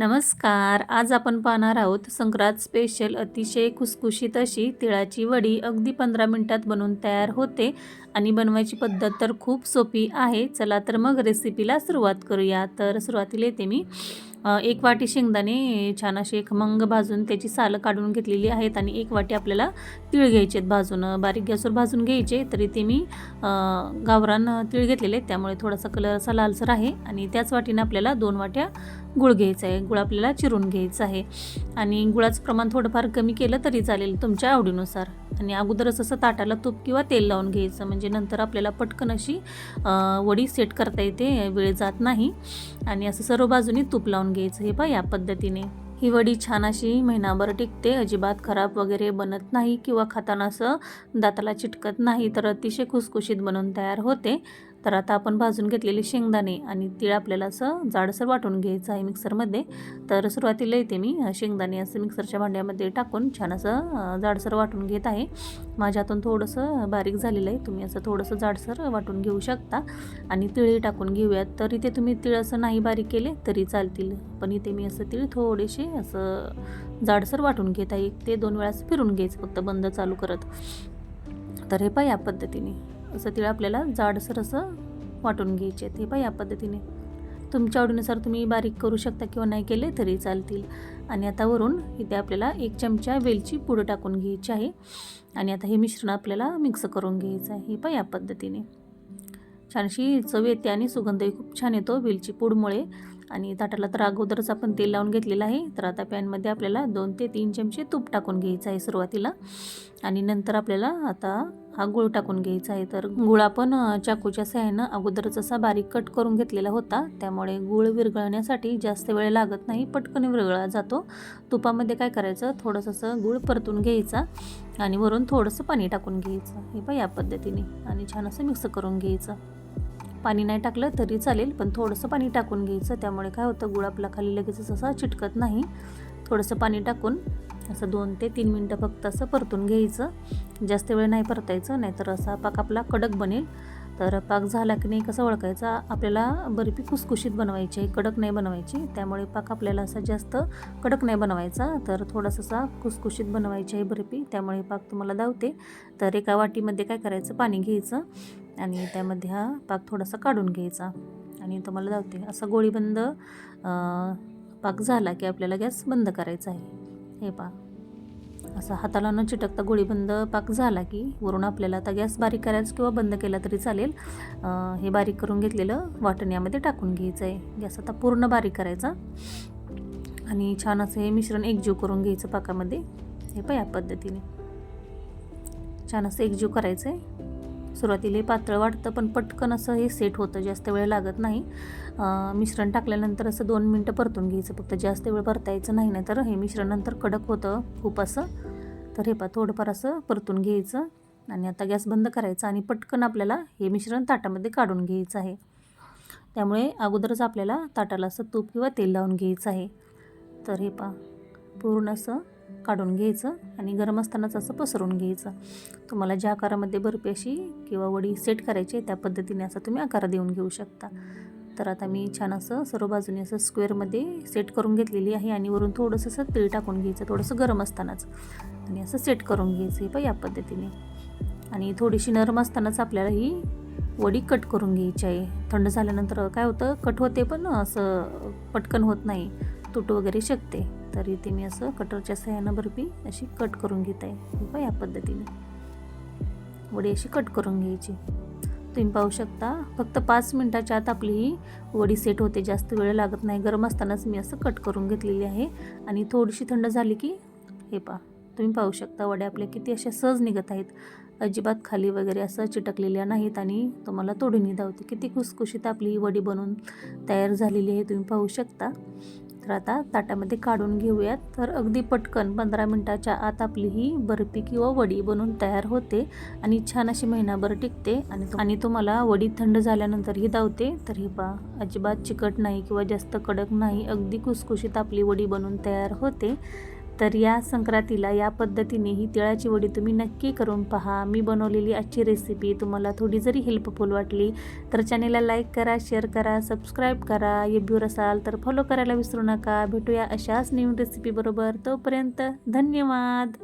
नमस्कार. आज आपण पाहणार आहोत संक्रांत स्पेशल अतिशय खुसखुशीत अशी तिळाची वडी अगदी पंधरा मिनटात बनवून तयार होते आणि बनवायची पद्धत तर खूप सोपी आहे. चला तर मग रेसिपीला सुरुवात करूया. तर सुरुवातीला येते मी. एक वाटी शेंगदाणे छान असे खमंग भाजून त्याची सालं काढून घेतलेली आहेत आणि एक वाटी आपल्याला तीळ घ्यायचे आहेत भाजून. बारीक गॅसवर भाजून घ्यायचे तरी ते मी गावरान तीळ घेतलेले आहेत. त्यामुळे थोडासा कलर असा लालसर आहे आणि त्याच वाटीनं आपल्याला दोन वाट्या गुळ घ्यायचा आहे गुळ आपल्याला चिरून घ्यायचं आहे. आणि गुळाचं प्रमाण थोडंफार कमी केलं तरी चालेल तुमच्या आवडीनुसार. आणि अगोदरच असं ताटाला तूप किंवा तेल लावून घ्यायचं. म्हणजे नंतर आपल्याला पटकन अशी वडी सेट करता येते वेळ जात नाही. आणि असं सर्व बाजूनी तूप लावून घ्यायचं हे पहा या पद्धतीने. ही वडी छान अशी महिनाभर टिकते अजिबात खराब वगैरे बनत नाही किंवा खाताना असं दाताला चिटकत नाही तर अतिशय खुसखुशीत बनून तयार होते. तर आता आपण भाजून घेतलेले शेंगदाणे आणि तीळ आपल्याला असं जाडसर वाटून घ्यायचं आहे मिक्सरमध्ये. तर सुरुवातीला येते मी शेंगदाणे असं मिक्सरच्या भांड्यामध्ये टाकून छान असं जाडसर वाटून घेत आहे. माझ्या हातून थोडंसं बारीक झालेलं आहे. तुम्ही असं थोडंसं जाडसर वाटून घेऊ शकता आणि तिळही टाकून घेऊयात. तर इथे तुम्ही तीळ असं नाही बारीक केले तरी चालतील. पण इथे मी असं तीळ थोडेसे असं जाडसर वाटून घेत आहे. एक ते दोन वेळा फिरून घ्यायचं. फक्त बंद चालू करत. तर हे पहा या पद्धतीने. असं तिळ आपल्याला जाडसर असं वाटून घ्यायचे आहेत हे पहा या पद्धतीने. तुमच्या आवडीनुसार तुम्ही बारीक करू शकता किंवा नाही केले तरी चालतील. आणि आता वरून इथे आपल्याला एक चमचा वेलची पुढं टाकून घ्यायची आहे. आणि आता हे मिश्रण आपल्याला मिक्स करून घ्यायचं आहे. हे पहा या पद्धतीने. छानशी चव येते आणि सुगंधही खूप छान येतो वेलची पूडमुळे. आणि ताटाला तर अगोदरच आपण तेल लावून घेतलेलं आहे. तर आता पॅनमध्ये आपल्याला दोन ते तीन चमचे तूप टाकून घ्यायचं आहे सुरुवातीला. आणि नंतर आपल्याला आता हा गुळ टाकून घ्यायचा आहे. तर गुळ आपण चाकूच्या सहाय्यानं अगोदरच असा बारीक कट करून घेतलेला होता. त्यामुळे गुळ विरघळण्यासाठी जास्त वेळ लागत नाही. पटकन विरघळला जातो. तुपामध्ये काय करायचं? थोडंसं असं गुळ परतून घ्यायचा आणि वरून थोडंसं पाणी टाकून घ्यायचं. हे पण या पद्धतीने. आणि छान असं मिक्स करून घ्यायचं. पाणी नाही टाकलं तरी चालेल पण थोडंसं पाणी टाकून घ्यायचं. त्यामुळे काय होतं गुळ आपला खाली लगेचच असा चिटकत नाही. थोडंसं पाणी टाकून असं दोन ते तीन मिनटं फक्त असं परतून घ्यायचं. जास्त वेळ नाही परतायचं नाहीतर असा पाक आपला कडक बनेल. तर पाक झाला की नाही कसं ओळखायचा? आपल्याला बर्फी कुसकुशीत बनवायची आहे कडक नाही बनवायची. त्यामुळे पाक आपल्याला असा जास्त कडक नाही बनवायचा. तर थोडासा असा खुसखुशीत बनवायची आहे बर्फी त्यामुळे पाक तुम्हाला धावते तर एका वाटीमध्ये काय करायचं? पाणी घ्यायचं. आणि त्यामध्ये हा पाक थोडासा काढून घ्यायचा. आणि तुम्हाला धावते असा गोळीबंद पाक झाला की आपल्याला गॅस बंद करायचा आहे. हे पा असा हाताला न चिटकता गोळीबंद पाक झाला की वरून आपल्याला आता गॅस बारीक करायचा किंवा बंद केला तरी चालेल. हे बारीक करून घेतलेलं वाटण यामध्ये टाकून घ्यायचं आहे. गॅस आता पूर्ण बारीक करायचा. आणि छान असं हे मिश्रण एकजीव करून घ्यायचं पाकामध्ये. हे पण या पद्धतीने. छान असं एकजीव करायचं आहे. सुरुवातीला पातळ वाटतं पण पटकन असं हे सेट होतं जास्त वेळ लागत नाही. मिश्रण टाकल्यानंतर असं दोन मिनटं परतून घ्यायचं फक्त जास्त वेळ परतायचं नाही नाही तर हे मिश्रण नंतर कडक होतं खूप असं. तर हे पा थोडंफार असं परतून घ्यायचं आणि आता गॅस बंद करायचा आणि पटकन आपल्याला हे मिश्रण ताटामध्ये काढून घ्यायचं आहे. त्यामुळे अगोदरच आपल्याला ताटाला असं तूप किंवा तेल लावून घ्यायचं आहे. तर हे पा पूर्ण असं काढून घ्यायचं आणि गरम असतानाच असं पसरून घ्यायचं. तुम्हाला ज्या आकारामध्ये बर्फी अशी किंवा वडी सेट करायची आहे त्या पद्धतीने असं तुम्ही आकार देऊन घेऊ शकता. तर आता मी छान असं सर्व बाजूने असं स्क्वेअरमध्ये सेट करून घेतलेली आहे आणि वरून थोडंसं असं तेल टाकून घ्यायचं थोडंसं गरम असतानाच. आणि असं सेट करून घ्यायचं पण या पद्धतीने. आणि थोडीशी नरम असतानाच आपल्याला ही वडी कट करून घ्यायची आहे. थंड झाल्यानंतर काय होतं कट होते पण असं पटकन होत नाही. तुटू वगैरे शकते. तर इथे मी असं कटरच्या सहाय्यानं बर्फी अशी कट करून घेत आहे. हे पहा या पद्धतीने. वडी अशी कट करून घ्यायची. तुम्ही पाहू शकता फक्त पाच मिनटाच्या आत आपली ही वडी सेट होते. जास्त वेळ लागत नाही. गरम असतानाच मी असं कट करून घेतलेली आहे. आणि थोडीशी थंड झाली की हे पहा. तुम्ही पाहू शकता वड्या आपल्या किती अशा सहज निघत आहेत. अजिबात खाली वगैरे असं चिटकलेल्या नाहीत आणि तुम्हाला तोडून धावते. किती खुसखुशीत आपली ही वडी बनवून तयार झालेली आहे. तुम्ही पाहू शकता. तर आता ताटामध्ये काढून घेऊयात. तर अगदी पटकन पंधरा मिनटाच्या आत आपली ही बर्फी किंवा वडी बनवून तयार होते आणि छान अशी महिनाभर टिकते आणि आणि तुम्हाला वडी थंड झाल्यानंतरही धावते तर ही पा अजिबात चिकट नाही किंवा जास्त कडक नाही अगदी कुसकुशीत आपली वडी बनवून तयार होते. तर या संक्रांतीला या पद्धतीने ही तिळाची वडी तुम्ही नक्की करून पहा. मी बनवलेली आजची रेसिपी तुम्हाला थोडी जरी हेल्पफुल वाटली तर चॅनेलला लाईक करा शेअर करा सबस्क्राईब करा. युट्यूबवर असाल तर फॉलो करायला विसरू नका. भेटूया अशाच नवीन रेसिपीबरोबर तोपर्यंत धन्यवाद.